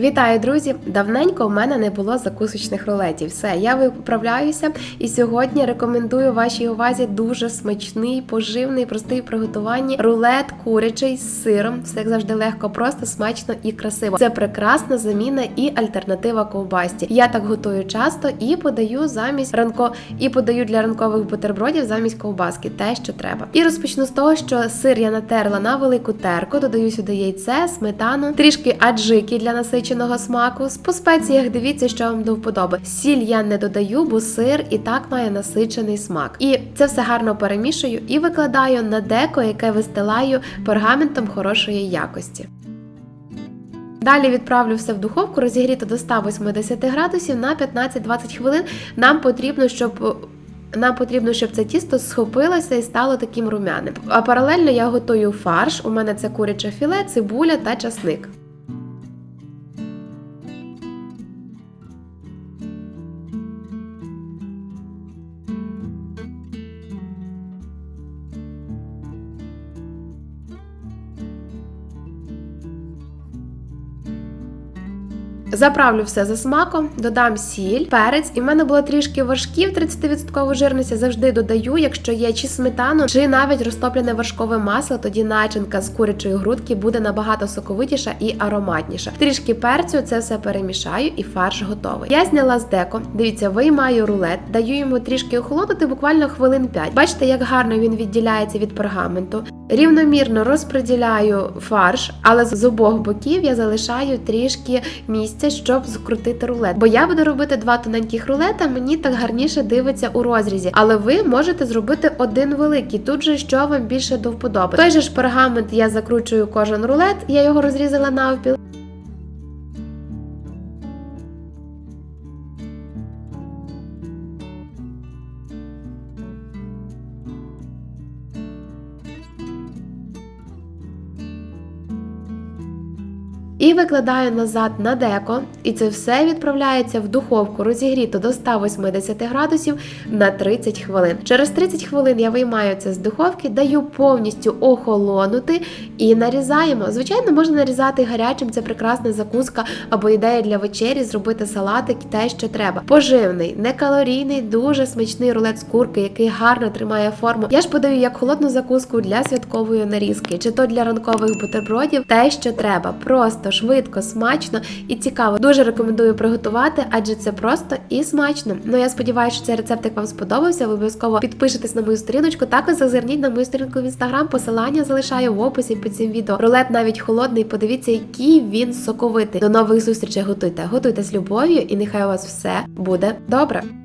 Вітаю, друзі! Давненько в мене не було закусочних рулетів. Все, я виправляюся, і сьогодні рекомендую вашій увазі дуже смачний, поживний, простий в приготуванні рулет курячий з сиром. Все як завжди легко, просто смачно і красиво. Це прекрасна заміна і альтернатива ковбасті. Я так готую часто і подаю замість ранко, і подаю для ранкових бутербродів замість ковбаски, те, що треба. І розпочну з того, що сир я натерла на велику терку, додаю сюди яйце, сметану, трішки аджики для насиченого смаку. По спеціях дивіться, що вам до вподоби. Сіль я не додаю, бо сир і так має насичений смак. І це все гарно перемішую і викладаю на деко, яке вистилаю пергаментом хорошої якості. Далі відправлю все в духовку, розігріти до 180 градусів на 15-20 хвилин. Нам потрібно, щоб нам потрібно, щоб це тісто схопилося і стало таким румяним. А паралельно я готую фарш. У мене це куряче філе, цибуля та часник. Заправлю все за смаком, додам сіль, перець, і в мене було трішки важків 30% жирності. Завжди додаю, якщо є чи сметану, чи навіть розтоплене вершкове масло, тоді начинка з курячої грудки буде набагато соковитіша і ароматніша. Трішки перцю, це все перемішаю, і фарш готовий. Я зняла з деко. Дивіться, виймаю рулет, даю йому трішки охолонути, буквально хвилин 5. Бачите, як гарно він відділяється від пергаменту. Рівномірно розподіляю фарш, але з обох боків я залишаю трішки місця, щоб скрутити рулет. Бо я буду робити два тоненьких рулета, мені так гарніше дивиться у розрізі. Але ви можете зробити один великий. Тут же що вам більше до вподоби. Той же ж пергамент я закручую кожен рулет, я його розрізала навпіл. І викладаю назад на деко, і це все відправляється в духовку розігріту до 180 градусів на 30 хвилин. Через 30 хвилин я виймаю це з духовки, даю повністю охолонути і нарізаємо. Звичайно, можна нарізати гарячим, це прекрасна закуска або ідея для вечері, зробити салатик те, що треба. Поживний, некалорійний, дуже смачний рулет з курки, який гарно тримає форму. Я ж подаю як холодну закуску для святкової нарізки, чи то для ранкових бутербродів, те, що треба. Просто швидко, смачно і цікаво. Дуже рекомендую приготувати, адже це просто і смачно. Ну я сподіваюся, що цей рецептик вам сподобався. Ви обов'язково підпишитесь на мою сторіночку. Також зазирніть на мою сторінку в інстаграм. Посилання залишаю в описі під цим відео. Рулет навіть холодний. Подивіться, який він соковитий. До нових зустрічей готуйте. Готуйте з любов'ю, і нехай у вас все буде добре.